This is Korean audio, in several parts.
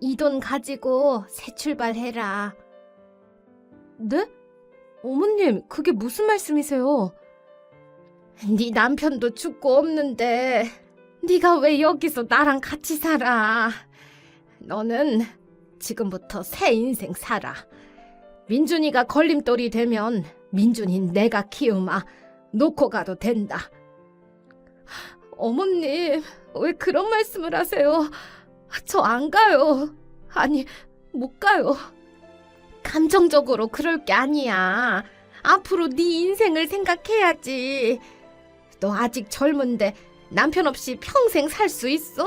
이 돈 가지고 새 출발해라. 네? 어머님, 그게 무슨 말씀이세요? 네 남편도 죽고 없는데 네가 왜 여기서 나랑 같이 살아? 너는 지금부터 새 인생 살아. 민준이가 걸림돌이 되면 민준이 내가 키우마 놓고 가도 된다. 어머님, 왜 그런 말씀을 하세요? 저 안 가요. 아니, 못 가요. 감정적으로 그럴 게 아니야. 앞으로 네 인생을 생각해야지. 너 아직 젊은데 남편 없이 평생 살 수 있어?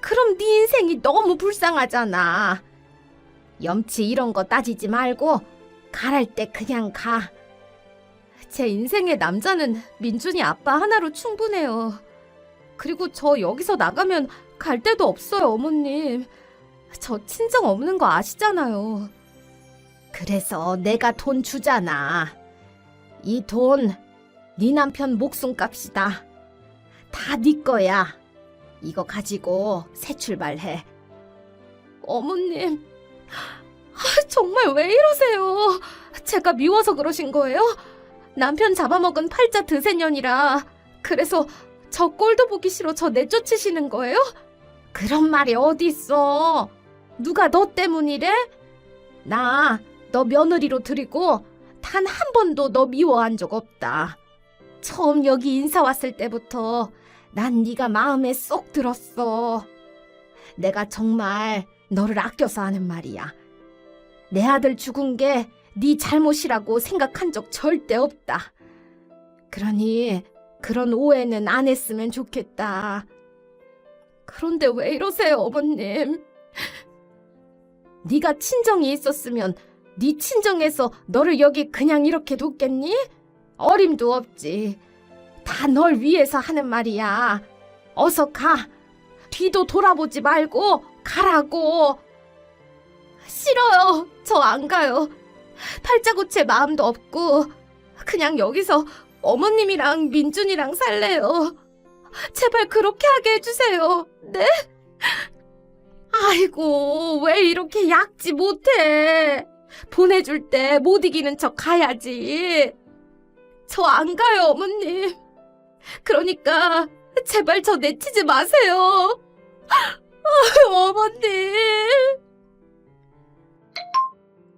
그럼 네 인생이 너무 불쌍하잖아. 염치 이런 거 따지지 말고 가랄 때 그냥 가. 제 인생의 남자는 민준이 아빠 하나로 충분해요. 그리고 저 여기서 나가면 갈 데도 없어요, 어머님. 저 친정 없는 거 아시잖아요. 그래서 내가 돈 주잖아. 이 돈, 네 남편 목숨값이다. 다 네 거야. 이거 가지고 새 출발해. 어머님, 아, 정말 왜 이러세요? 제가 미워서 그러신 거예요? 남편 잡아먹은 팔자 드세년이라 그래서 저 꼴도 보기 싫어 저 내쫓으시는 거예요? 그런 말이 어딨어? 누가 너 때문이래? 나 너 며느리로 들이고 단 한 번도 너 미워한 적 없다. 처음 여기 인사 왔을 때부터 난 네가 마음에 쏙 들었어. 내가 정말 너를 아껴서 하는 말이야. 내 아들 죽은 게 네 잘못이라고 생각한 적 절대 없다. 그러니 그런 오해는 안 했으면 좋겠다. 그런데 왜 이러세요, 어머님? 네가 친정이 있었으면 네 친정에서 너를 여기 그냥 이렇게 뒀겠니? 어림도 없지. 다 널 위해서 하는 말이야. 어서 가. 뒤도 돌아보지 말고 가라고. 싫어요. 저 안 가요. 팔자고체 마음도 없고 그냥 여기서 어머님이랑 민준이랑 살래요. 제발 그렇게 하게 해주세요. 네? 아이고, 왜 이렇게 약지 못해? 보내줄 때 못 이기는 척 가야지. 저 안 가요, 어머님. 그러니까, 제발 저 내치지 마세요. 아유, 어머님.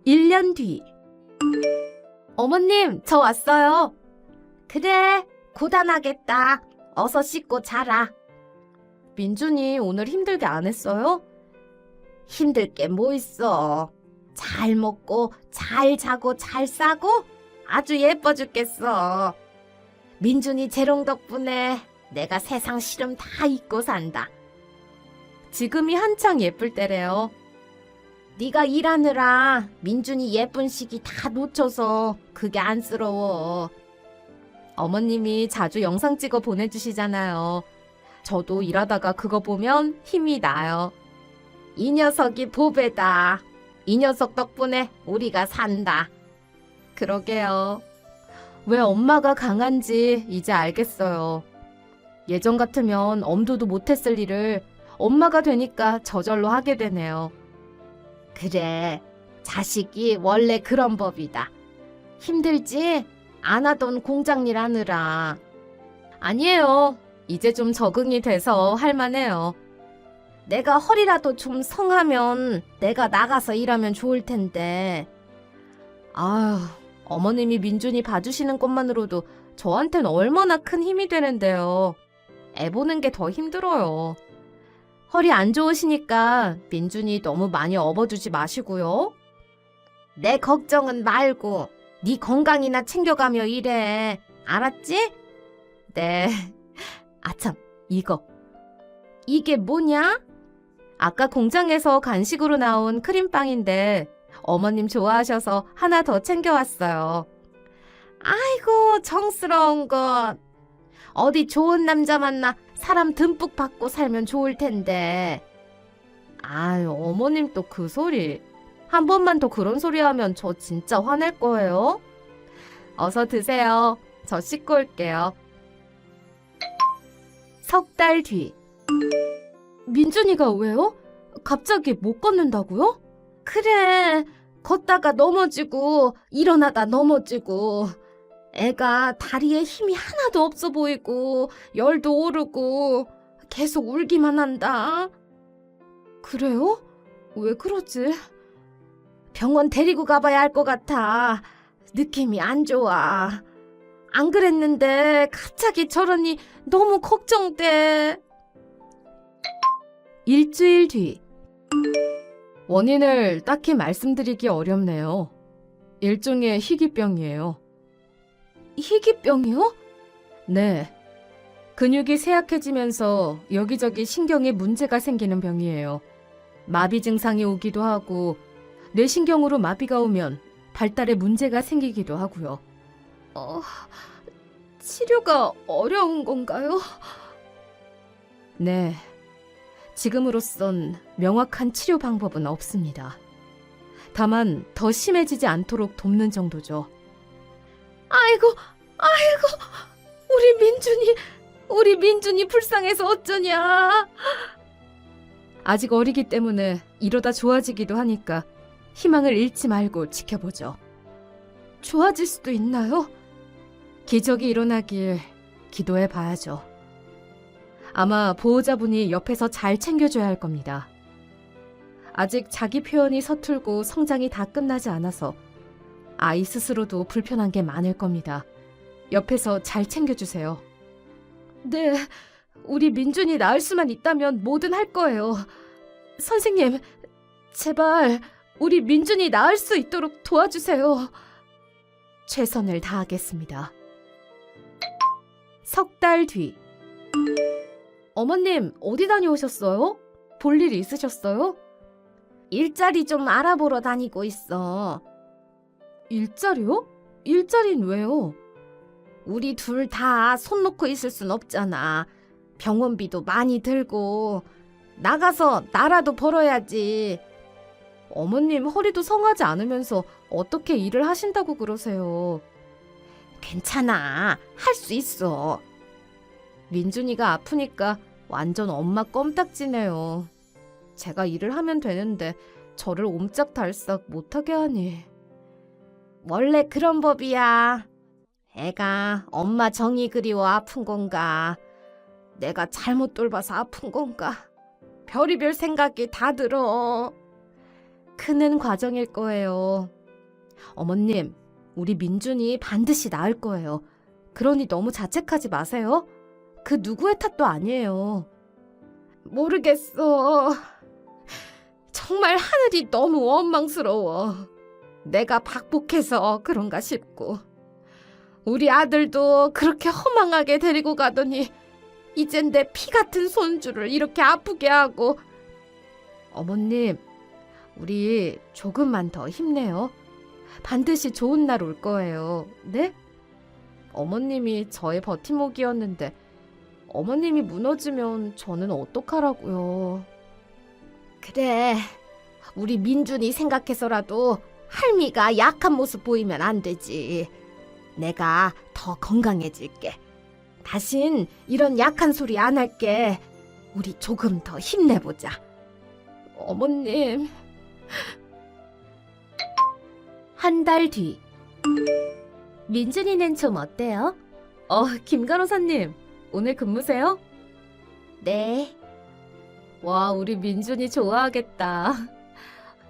1년 뒤. 어머님, 저 왔어요. 그래, 고단하겠다. 어서 씻고 자라. 민준이 오늘 힘들게 안 했어요? 힘들 게 뭐 있어. 잘 먹고, 잘 자고, 잘 싸고, 아주 예뻐 죽겠어. 민준이 재롱 덕분에 내가 세상 시름 다 잊고 산다. 지금이 한창 예쁠 때래요. 네가 일하느라 민준이 예쁜 시기 다 놓쳐서 그게 안쓰러워. 어머님이 자주 영상 찍어 보내주시잖아요. 저도 일하다가 그거 보면 힘이 나요. 이 녀석이 보배다. 이 녀석 덕분에 우리가 산다. 그러게요. 왜 엄마가 강한지 이제 알겠어요. 예전 같으면 엄두도 못했을 일을 엄마가 되니까 저절로 하게 되네요. 그래, 자식이 원래 그런 법이다. 힘들지? 안 하던 공장 일 하느라. 아니에요. 이제 좀 적응이 돼서 할만해요. 내가 허리라도 좀 성하면 내가 나가서 일하면 좋을 텐데. 아휴, 어머님이 민준이 봐주시는 것만으로도 저한텐 얼마나 큰 힘이 되는데요. 애 보는 게 더 힘들어요. 허리 안 좋으시니까 민준이 너무 많이 업어주지 마시고요. 내 걱정은 말고 네 건강이나 챙겨가며 일해. 알았지? 네. 아참, 이거. 이게 뭐냐? 아까 공장에서 간식으로 나온 크림빵인데 어머님 좋아하셔서 하나 더 챙겨왔어요. 아이고, 정스러운 것. 어디 좋은 남자 만나 사람 듬뿍 받고 살면 좋을 텐데. 아유, 어머님 또 그 소리. 한 번만 더 그런 소리 하면 저 진짜 화낼 거예요. 어서 드세요. 저 씻고 올게요. 석 달 뒤. 민준이가 왜요? 갑자기 못 걷는다고요? 그래. 걷다가 넘어지고 일어나다 넘어지고 애가 다리에 힘이 하나도 없어 보이고 열도 오르고 계속 울기만 한다. 그래요? 왜 그러지? 병원 데리고 가봐야 할 것 같아. 느낌이 안 좋아. 안 그랬는데 갑자기 저러니 너무 걱정돼. 일주일 뒤. 원인을 딱히 말씀드리기 어렵네요. 일종의 희귀병이에요. 희귀병이요? 네. 근육이 쇠약해지면서 여기저기 신경에 문제가 생기는 병이에요. 마비 증상이 오기도 하고 뇌신경으로 마비가 오면 발달에 문제가 생기기도 하고요. 어, 치료가 어려운 건가요? 네. 지금으로선 명확한 치료 방법은 없습니다. 다만 더 심해지지 않도록 돕는 정도죠. 아이고, 아이고, 우리 민준이, 우리 민준이 불쌍해서 어쩌냐. 아직 어리기 때문에 이러다 좋아지기도 하니까 희망을 잃지 말고 지켜보죠. 좋아질 수도 있나요? 기적이 일어나길 기도해 봐야죠. 아마 보호자분이 옆에서 잘 챙겨줘야 할 겁니다. 아직 자기 표현이 서툴고 성장이 다 끝나지 않아서 아이 스스로도 불편한 게 많을 겁니다. 옆에서 잘 챙겨주세요. 네, 우리 민준이 나을 수만 있다면 뭐든 할 거예요. 선생님, 제발 우리 민준이 나을 수 있도록 도와주세요. 최선을 다하겠습니다. 석 달 뒤. 어머님, 어디 다녀오셨어요? 볼 일 있으셨어요? 일자리 좀 알아보러 다니고 있어. 일자리요? 일자리는 왜요? 우리 둘 다 손 놓고 있을 순 없잖아. 병원비도 많이 들고 나가서 나라도 벌어야지. 어머님 허리도 성하지 않으면서 어떻게 일을 하신다고 그러세요? 괜찮아. 할 수 있어. 민준이가 아프니까 완전 엄마 껌딱지네요. 제가 일을 하면 되는데 저를 옴짝달싹 못하게 하니. 원래 그런 법이야. 애가 엄마 정이 그리워 아픈 건가? 내가 잘못 돌봐서 아픈 건가? 별의별 생각이 다 들어. 크는 과정일 거예요. 어머님, 우리 민준이 반드시 나을 거예요. 그러니 너무 자책하지 마세요. 그 누구의 탓도 아니에요. 모르겠어. 정말 하늘이 너무 원망스러워. 내가 박복해서 그런가 싶고. 우리 아들도 그렇게 허망하게 데리고 가더니 이젠 내 피 같은 손주를 이렇게 아프게 하고. 어머님, 우리 조금만 더 힘내요. 반드시 좋은 날 올 거예요. 네? 어머님이 저의 버팀목이었는데 어머님이 무너지면 저는 어떡하라고요. 그래. 우리 민준이 생각해서라도 할미가 약한 모습 보이면 안 되지. 내가 더 건강해질게. 다신 이런 약한 소리 안 할게. 우리 조금 더 힘내보자. 어머님. 한 달 뒤. 민준이는 좀 어때요? 어, 김 간호사님. 오늘 근무세요? 네. 와, 우리 민준이 좋아하겠다.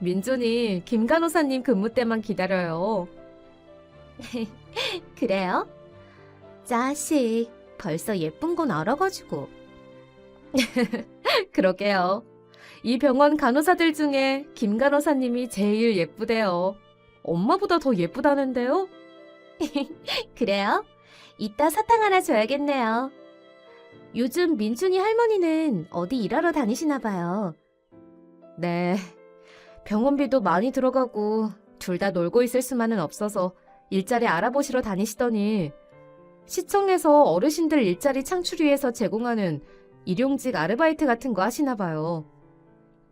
민준이 김 간호사님 근무 때만 기다려요. 그래요? 자식, 벌써 예쁜 건 알아가지고. 그러게요. 이 병원 간호사들 중에 김 간호사님이 제일 예쁘대요. 엄마보다 더 예쁘다는데요? 그래요? 이따 사탕 하나 줘야겠네요. 요즘 민준이 할머니는 어디 일하러 다니시나 봐요. 네. 병원비도 많이 들어가고 둘 다 놀고 있을 수만은 없어서 일자리 알아보시러 다니시더니 시청에서 어르신들 일자리 창출 위해서 제공하는 일용직 아르바이트 같은 거 하시나 봐요.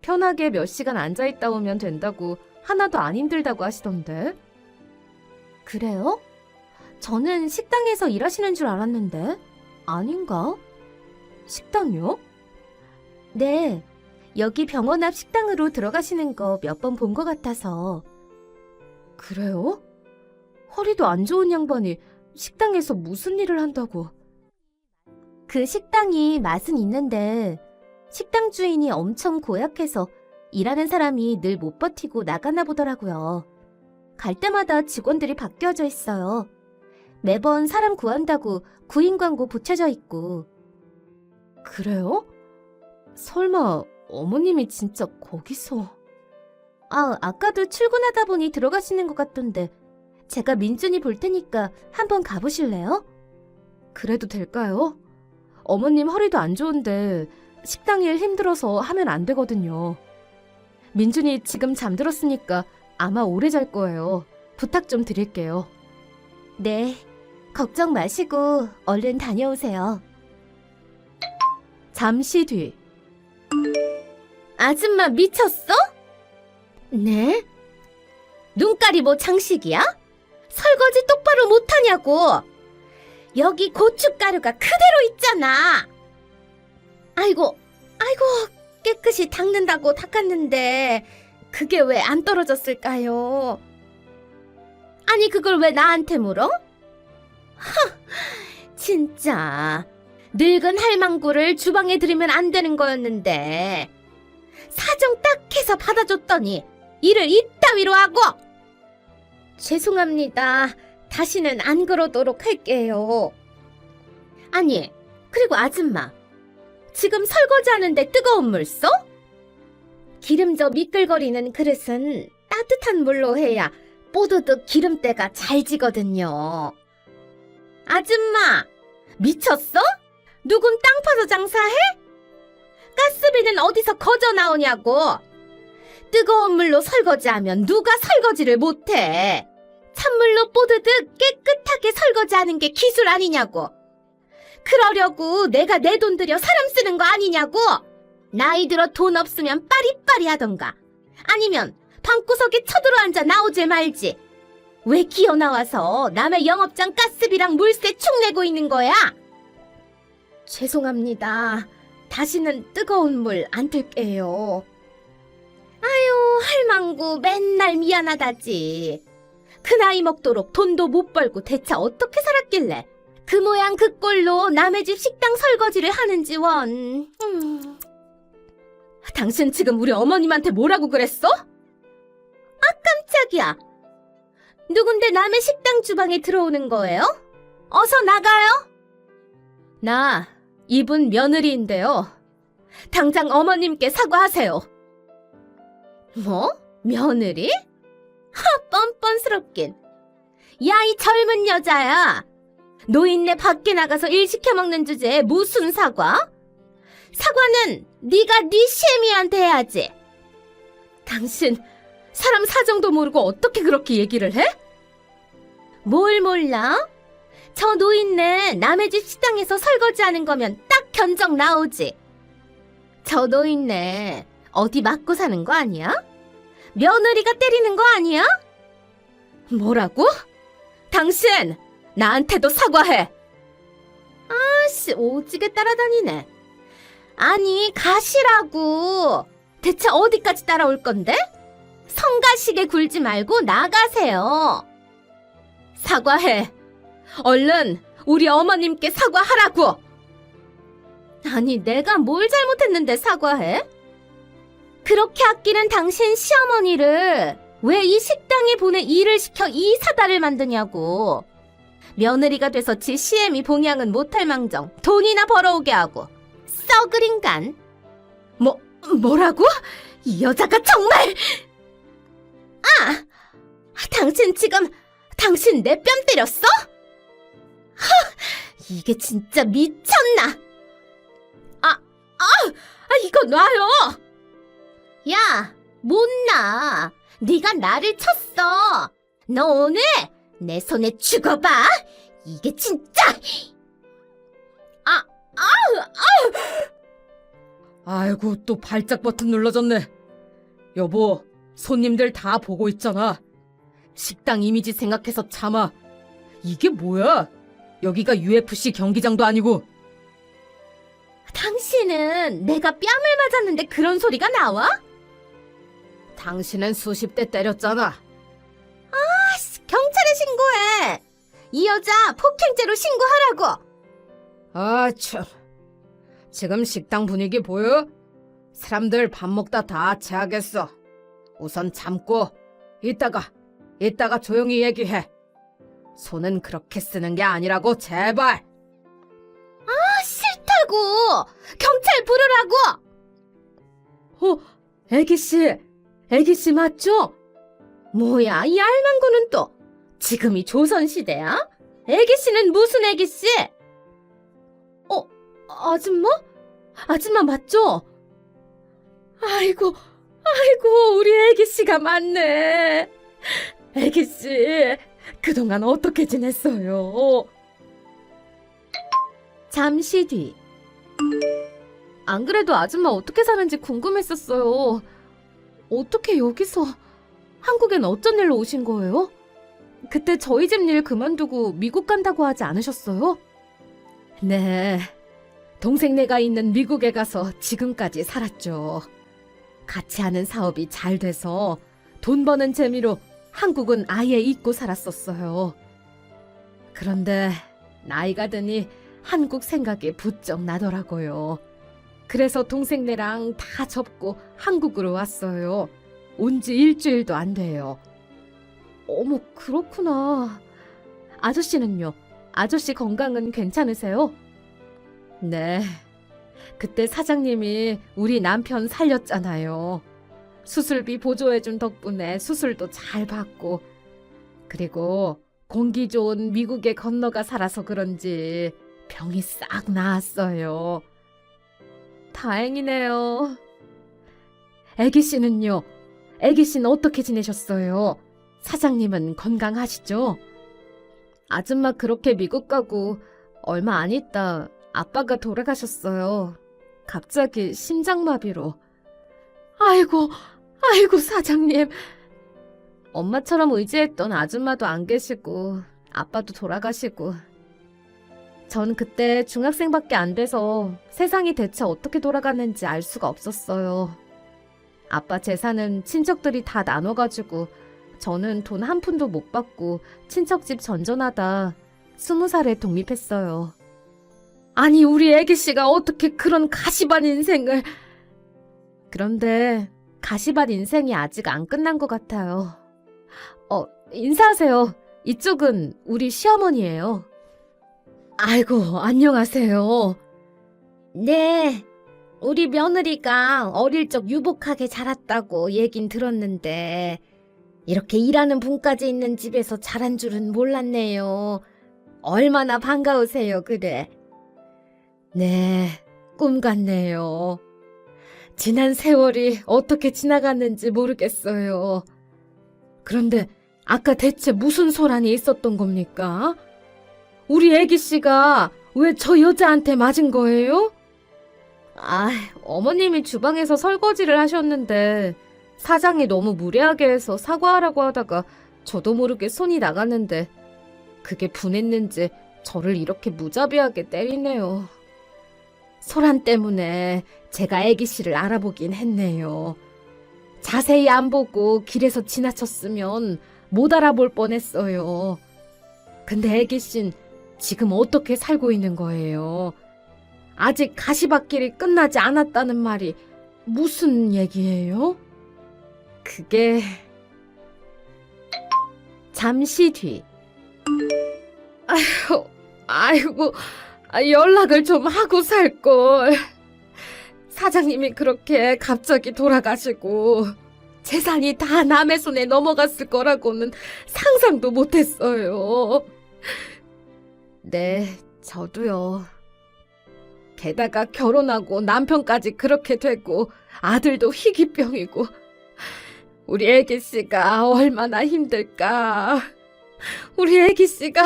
편하게 몇 시간 앉아 있다 오면 된다고 하나도 안 힘들다고 하시던데. 그래요? 저는 식당에서 일하시는 줄 알았는데. 아닌가? 식당이요? 네. 여기 병원 앞 식당으로 들어가시는 거 몇 번 본 것 같아서. 그래요? 허리도 안 좋은 양반이 식당에서 무슨 일을 한다고. 그 식당이 맛은 있는데 식당 주인이 엄청 고약해서 일하는 사람이 늘 못 버티고 나가나 보더라고요. 갈 때마다 직원들이 바뀌어져 있어요. 매번 사람 구한다고 구인 광고 붙여져 있고. 그래요? 설마 어머님이 진짜 거기서... 아, 아까도 출근하다 보니 들어가시는 것 같던데 제가 민준이 볼 테니까 한번 가보실래요? 그래도 될까요? 어머님 허리도 안 좋은데 식당 일 힘들어서 하면 안 되거든요. 민준이 지금 잠들었으니까 아마 오래 잘 거예요. 부탁 좀 드릴게요. 네, 걱정 마시고 얼른 다녀오세요. 잠시 뒤. 아줌마 미쳤어? 네? 눈깔이 뭐 장식이야? 설거지 똑바로 못하냐고! 여기 고춧가루가 그대로 있잖아! 아이고, 아이고, 깨끗이 닦는다고 닦았는데, 그게 왜 안 떨어졌을까요? 아니, 그걸 왜 나한테 물어? 하, 진짜. 늙은 할망구를 주방에 들이면 안 되는 거였는데, 사정 딱 해서 받아줬더니, 일을 이따위로 하고! 죄송합니다. 다시는 안 그러도록 할게요. 아니, 그리고 아줌마. 지금 설거지하는데 뜨거운 물 써? 기름져 미끌거리는 그릇은 따뜻한 물로 해야 뽀드득 기름때가 잘 지거든요. 아줌마, 미쳤어? 누군 땅 파서 장사해? 가스비는 어디서 거저 나오냐고. 뜨거운 물로 설거지하면 누가 설거지를 못해. 찬물로 뽀드득 깨끗하게 설거지하는 게 기술 아니냐고. 그러려고 내가 내 돈 들여 사람 쓰는 거 아니냐고. 나이 들어 돈 없으면 빠리빠리 하던가. 아니면 방구석에 쳐들어 앉아 나오지 말지. 왜 기어 나와서 남의 영업장 가스비랑 물세 축 내고 있는 거야? 죄송합니다. 다시는 뜨거운 물 안 들게요. 아유, 할망구 맨날 미안하다지. 그 나이 먹도록 돈도 못 벌고 대체 어떻게 살았길래 그 모양 그 꼴로 남의 집 식당 설거지를 하는지 원. 음. 당신 지금 우리 어머님한테 뭐라고 그랬어? 아, 깜짝이야. 누군데 남의 식당 주방에 들어오는 거예요? 어서 나가요. 나 이분 며느리인데요. 당장 어머님께 사과하세요. 뭐? 며느리? 하, 뻔뻔스럽긴. 야, 이 젊은 여자야. 노인네 밖에 나가서 일 시켜 먹는 주제에 무슨 사과? 사과는 네가 네 시애미한테 해야지. 당신 사람 사정도 모르고 어떻게 그렇게 얘기를 해? 뭘 몰라? 저 노인네 남의 집 식당에서 설거지하는 거면 딱 견적 나오지. 저 노인네 어디 맞고 사는 거 아니야? 며느리가 때리는 거 아니야? 뭐라고? 당신 나한테도 사과해. 아씨 오지게 따라다니네. 아니 가시라고. 대체 어디까지 따라올 건데? 성가시게 굴지 말고 나가세요. 사과해. 얼른 우리 어머님께 사과하라고. 아니 내가 뭘 잘못했는데 사과해? 그렇게 아끼는 당신 시어머니를 왜 이 식당에 보내 일을 시켜 이 사다를 만드냐고. 며느리가 돼서 지 시애미 봉양은 못할 망정 돈이나 벌어오게 하고 썩을 인간. 뭐 뭐라고? 이 여자가 정말 아 당신 지금 당신 내 뺨 때렸어? 하 이게 진짜 미쳤나? 아 아, 아 이거 놔요. 야, 못나. 네가 나를 쳤어. 너 오늘 내 손에 죽어봐. 이게 진짜. 아, 아이고 또 발작 버튼 눌러졌네. 여보, 손님들 다 보고 있잖아. 식당 이미지 생각해서 참아. 이게 뭐야? 여기가 UFC 경기장도 아니고. 당신은 내가 뺨을 맞았는데 그런 소리가 나와? 당신은 수십 대 때렸잖아. 경찰에 신고해. 이 여자 폭행죄로 신고하라고. 아, 참. 지금 식당 분위기 보여? 사람들 밥 먹다 다 체하겠어. 우선 참고, 이따가, 이따가 조용히 얘기해. 손은 그렇게 쓰는 게 아니라고, 제발! 싫다고. 경찰 부르라고. 어, 애기씨, 애기씨 맞죠? 뭐야, 이 알만 거는 또. 지금이 조선시대야? 애기씨는 무슨 애기씨? 어, 아줌마? 아줌마 맞죠? 아이고, 아이고, 우리 애기씨가 맞네. 애기씨, 그동안 어떻게 지냈어요? 잠시 뒤. 안 그래도 아줌마 어떻게 사는지 궁금했었어요. 어떻게 여기서 한국엔 어쩐 일로 오신 거예요? 그때 저희 집 일 그만두고 미국 간다고 하지 않으셨어요? 네. 동생네가 있는 미국에 가서 지금까지 살았죠. 같이 하는 사업이 잘 돼서 돈 버는 재미로 한국은 아예 잊고 살았었어요. 그런데 나이가 드니 한국 생각이 부쩍 나더라고요. 그래서 동생네랑 다 접고 한국으로 왔어요. 온 지 일주일도 안 돼요. 어머, 그렇구나. 아저씨는요? 아저씨 건강은 괜찮으세요? 네. 그때 사장님이 우리 남편 살렸잖아요. 수술비 보조해준 덕분에 수술도 잘 받고, 그리고 공기 좋은 미국에 건너가 살아서 그런지 병이 싹 나았어요. 다행이네요. 애기 씨는요? 애기 씨는 어떻게 지내셨어요? 사장님은 건강하시죠? 아줌마 그렇게 미국 가고 얼마 안 있다 아빠가 돌아가셨어요. 갑자기 심장마비로. 아이고, 아이고, 사장님. 엄마처럼 의지했던 아줌마도 안 계시고, 아빠도 돌아가시고. 전 그때 중학생밖에 안 돼서 세상이 대체 어떻게 돌아가는지 알 수가 없었어요. 아빠 재산은 친척들이 다 나눠가지고, 저는 돈 한 푼도 못 받고 친척집 전전하다 스무 살에 독립했어요. 아니, 우리 애기씨가 어떻게 그런 가시밭 인생을. 그런데 가시밭 인생이 아직 안 끝난 것 같아요. 어, 인사하세요. 이쪽은 우리 시어머니예요. 아이고, 안녕하세요. 네. 우리 며느리가 어릴 적 유복하게 자랐다고 얘긴 들었는데, 이렇게 일하는 분까지 있는 집에서 자란 줄은 몰랐네요. 얼마나 반가우세요, 그래. 네, 꿈 같네요. 지난 세월이 어떻게 지나갔는지 모르겠어요. 그런데 아까 대체 무슨 소란이 있었던 겁니까? 우리 애기 씨가 왜 저 여자한테 맞은 거예요? 아, 어머님이 주방에서 설거지를 하셨는데 사장이 너무 무례하게 해서 사과하라고 하다가 저도 모르게 손이 나갔는데 그게 분했는지 저를 이렇게 무자비하게 때리네요. 소란 때문에 제가 애기 씨를 알아보긴 했네요. 자세히 안 보고 길에서 지나쳤으면 못 알아볼 뻔했어요. 근데 애기 씨는 지금 어떻게 살고 있는 거예요? 아직 가시밭길이 끝나지 않았다는 말이 무슨 얘기예요? 그게 잠시 뒤. 아휴, 아이고, 아, 연락을 좀 하고 살 걸. 사장님이 그렇게 갑자기 돌아가시고 재산이 다 남의 손에 넘어갔을 거라고는 상상도 못했어요. 네, 저도요. 게다가 결혼하고 남편까지 그렇게 되고 아들도 희귀병이고 우리 애기 씨가 얼마나 힘들까. 우리 애기 씨가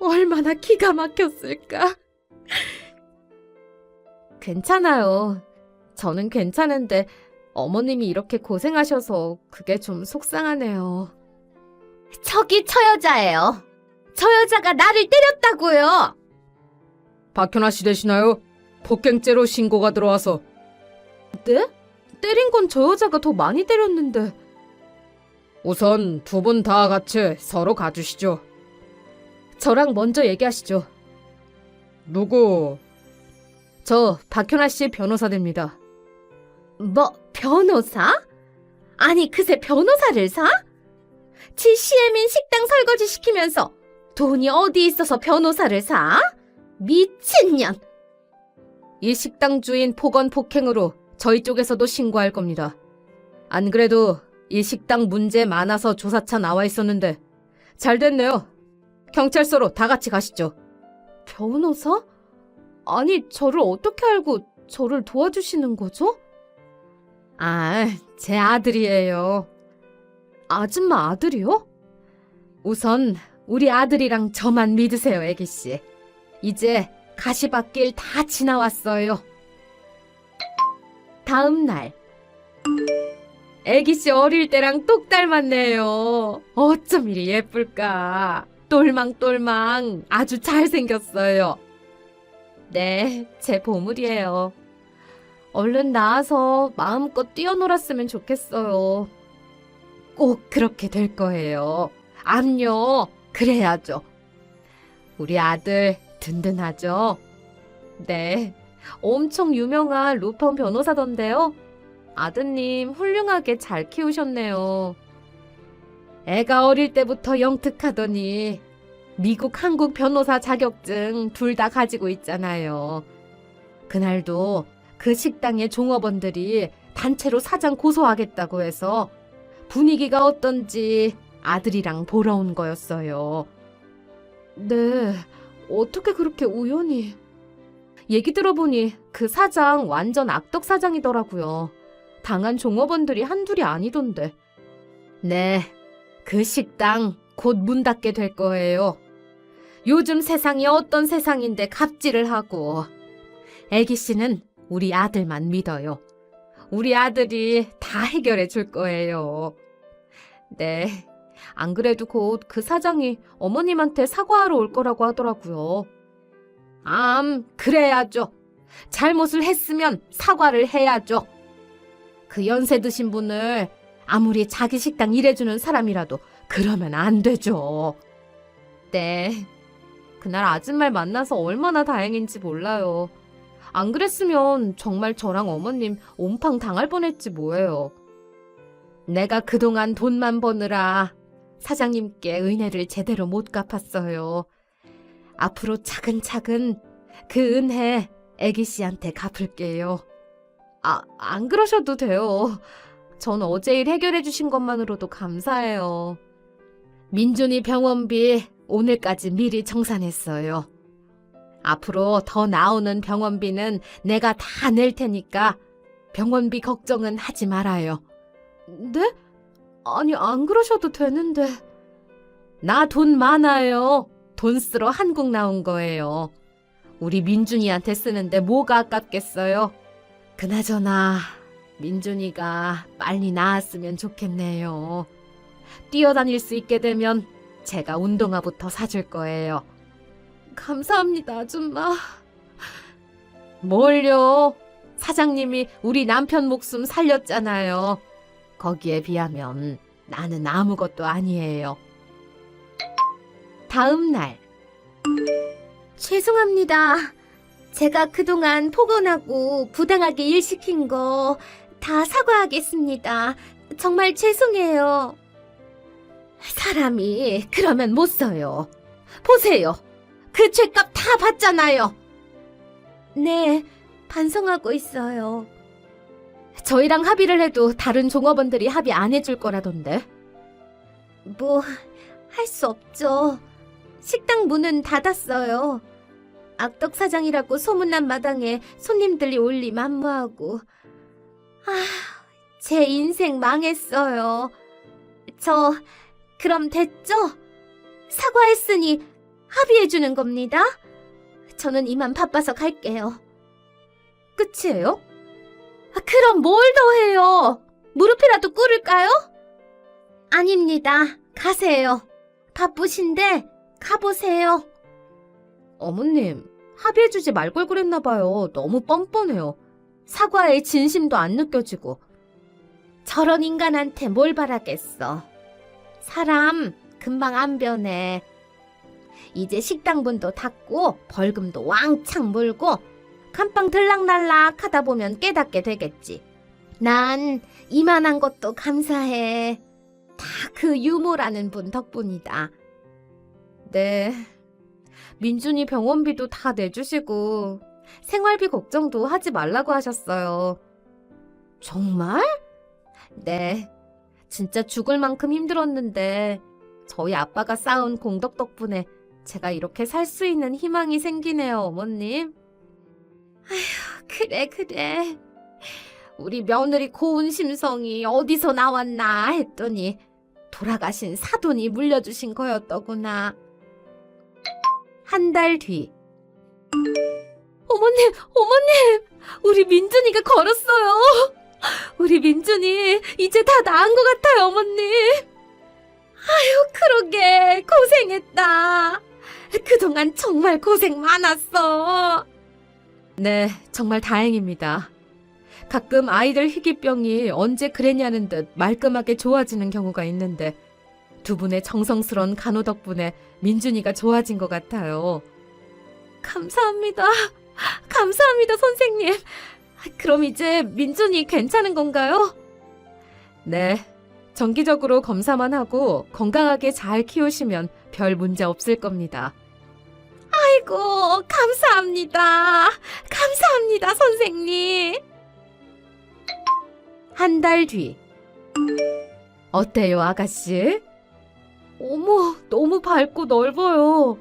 얼마나 기가 막혔을까. 괜찮아요. 저는 괜찮은데 어머님이 이렇게 고생하셔서 그게 좀 속상하네요. 저기 저 여자예요. 저 여자가 나를 때렸다고요. 박현아 씨 되시나요? 폭행죄로 신고가 들어와서 네? 때린 건 저 여자가 더 많이 때렸는데. 우선 두 분 다 같이 서로 가주시죠. 저랑 먼저 얘기하시죠. 누구? 저 박현아 씨 변호사 됩니다. 뭐 변호사? 아니 그새 변호사를 사? 지 시애민 식당 설거지 시키면서 돈이 어디 있어서 변호사를 사? 미친년! 이 식당 주인 폭언 폭행으로 저희 쪽에서도 신고할 겁니다. 안 그래도 이 식당 문제 많아서 조사차 나와 있었는데 잘 됐네요. 경찰서로 다 같이 가시죠. 변호사? 아니, 저를 어떻게 알고 저를 도와주시는 거죠? 아, 제 아들이에요. 아줌마 아들이요? 우선 우리 아들이랑 저만 믿으세요, 애기씨. 이제 가시밭길 다 지나왔어요. 다음 날. 애기씨 어릴 때랑 똑 닮았네요. 어쩜 이리 예쁠까. 똘망똘망 아주 잘생겼어요. 네, 제 보물이에요. 얼른 나와서 마음껏 뛰어놀았으면 좋겠어요. 꼭 그렇게 될 거예요. 암요, 그래야죠. 우리 아들 든든하죠? 네, 엄청 유명한 루펀 변호사던데요. 아드님 훌륭하게 잘 키우셨네요. 애가 어릴 때부터 영특하더니 미국 한국 변호사 자격증 둘 다 가지고 있잖아요. 그날도 그 식당의 종업원들이 단체로 사장 고소하겠다고 해서 분위기가 어떤지 아들이랑 보러 온 거였어요. 네, 어떻게 그렇게 우연히. 얘기 들어보니 그 사장 완전 악덕 사장이더라고요. 당한 종업원들이 한둘이 아니던데. 네, 그 식당 곧 문 닫게 될 거예요. 요즘 세상이 어떤 세상인데 갑질을 하고. 애기 씨는 우리 아들만 믿어요. 우리 아들이 다 해결해 줄 거예요. 네. 안 그래도 곧 그 사장이 어머님한테 사과하러 올 거라고 하더라고요. 암, 그래야죠. 잘못을 했으면 사과를 해야죠. 그 연세 드신 분을 아무리 자기 식당 일해주는 사람이라도 그러면 안 되죠. 네. 그날 아줌마를 만나서 얼마나 다행인지 몰라요. 안 그랬으면 정말 저랑 어머님 옴팡 당할 뻔했지 뭐예요. 내가 그동안 돈만 버느라 사장님께 은혜를 제대로 못 갚았어요. 앞으로 차근차근 그 은혜 애기 씨한테 갚을게요. 아, 안 그러셔도 돼요. 전 어제 일 해결해 주신 것만으로도 감사해요. 민준이 병원비 오늘까지 미리 정산했어요. 앞으로 더 나오는 병원비는 내가 다 낼 테니까 병원비 걱정은 하지 말아요. 네? 아니, 안 그러셔도 되는데. 나 돈 많아요. 돈 쓰러 한국 나온 거예요. 우리 민준이한테 쓰는데 뭐가 아깝겠어요? 그나저나, 민준이가 빨리 나았으면 좋겠네요. 뛰어다닐 수 있게 되면 제가 운동화부터 사줄 거예요. 감사합니다, 아줌마. 뭘요? 사장님이 우리 남편 목숨 살렸잖아요. 거기에 비하면 나는 아무것도 아니에요. 다음 날. 죄송합니다. 제가 그동안 폭언하고 부당하게 일 시킨 거 다 사과하겠습니다. 정말 죄송해요. 사람이 그러면 못 써요. 보세요. 그 죄값 다 받잖아요. 네, 반성하고 있어요. 저희랑 합의를 해도 다른 종업원들이 합의 안 해줄 거라던데. 뭐, 할 수 없죠. 식당 문은 닫았어요. 악덕 사장이라고 소문난 마당에 손님들이 올리 만무하고. 아, 제 인생 망했어요. 저, 그럼 됐죠? 사과했으니 합의해 주는 겁니다. 저는 이만 바빠서 갈게요. 끝이에요? 아, 그럼 뭘 더 해요? 무릎이라도 꿇을까요? 아닙니다. 가세요. 바쁘신데 가보세요. 어머님, 합의해주지 말 걸 그랬나 봐요. 너무 뻔뻔해요. 사과의 진심도 안 느껴지고. 저런 인간한테 뭘 바라겠어. 사람 금방 안 변해. 이제 식당분도 닫고 벌금도 왕창 물고 감방 들락날락 하다 보면 깨닫게 되겠지. 난 이만한 것도 감사해. 다 그 유모라는 분 덕분이다. 네. 민준이 병원비도 다 내주시고 생활비 걱정도 하지 말라고 하셨어요. 정말? 네. 진짜 죽을 만큼 힘들었는데 저희 아빠가 쌓은 공덕 덕분에 제가 이렇게 살 수 있는 희망이 생기네요, 어머님. 아휴, 그래, 그래. 우리 며느리 고운 심성이 어디서 나왔나 했더니 돌아가신 사돈이 물려주신 거였더구나. 한 달 뒤. 어머님, 어머님! 우리 민준이가 걸었어요! 우리 민준이 이제 다 나은 것 같아요, 어머님! 아유, 그러게, 고생했다. 그동안 정말 고생 많았어. 네, 정말 다행입니다. 가끔 아이들 희귀병이 언제 그랬냐는 듯 말끔하게 좋아지는 경우가 있는데 두 분의 정성스러운 간호 덕분에 민준이가 좋아진 것 같아요. 감사합니다. 감사합니다, 선생님. 그럼 이제 민준이 괜찮은 건가요? 네. 정기적으로 검사만 하고 건강하게 잘 키우시면 별 문제 없을 겁니다. 아이고, 감사합니다. 감사합니다, 선생님. 한 달 뒤. 어때요, 아가씨? 어머, 너무 밝고 넓어요.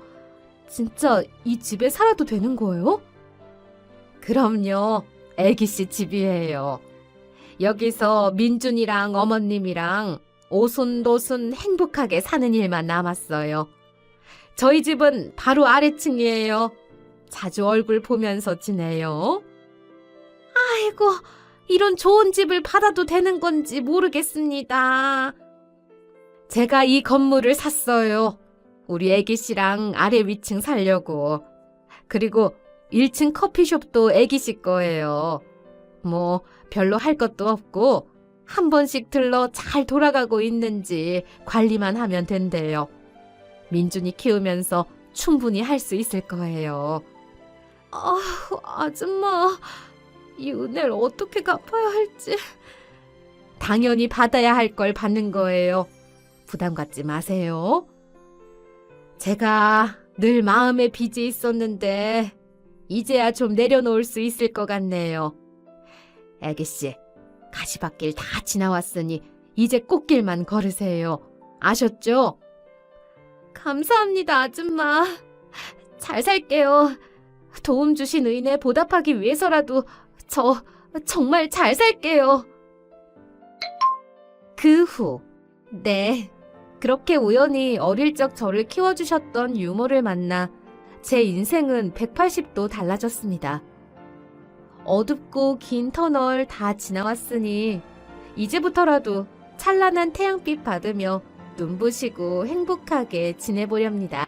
진짜 이 집에 살아도 되는 거예요? 그럼요. 애기씨 집이에요. 여기서 민준이랑 어머님이랑 오손도손 행복하게 사는 일만 남았어요. 저희 집은 바로 아래층이에요. 자주 얼굴 보면서 지내요. 아이고, 이런 좋은 집을 받아도 되는 건지 모르겠습니다. 제가 이 건물을 샀어요. 우리 애기 씨랑 아래 위층 살려고. 그리고 1층 커피숍도 애기 씨 거예요. 뭐 별로 할 것도 없고 한 번씩 들러 잘 돌아가고 있는지 관리만 하면 된대요. 민준이 키우면서 충분히 할 수 있을 거예요. 아, 아줌마. 이 은혜를 어떻게 갚아야 할지. 당연히 받아야 할 걸 받는 거예요. 부담 갖지 마세요. 제가 늘 마음에 빚이 있었는데, 이제야 좀 내려놓을 수 있을 것 같네요. 애기 씨, 가시밭길 다 지나왔으니, 이제 꽃길만 걸으세요. 아셨죠? 감사합니다, 아줌마. 잘 살게요. 도움 주신 의내 보답하기 위해서라도 저 정말 잘 살게요. 그 후, 네. 그렇게 우연히 어릴 적 저를 키워주셨던 유모를 만나 제 인생은 180도 달라졌습니다. 어둡고 긴 터널 다 지나왔으니 이제부터라도 찬란한 태양빛 받으며 눈부시고 행복하게 지내보렵니다.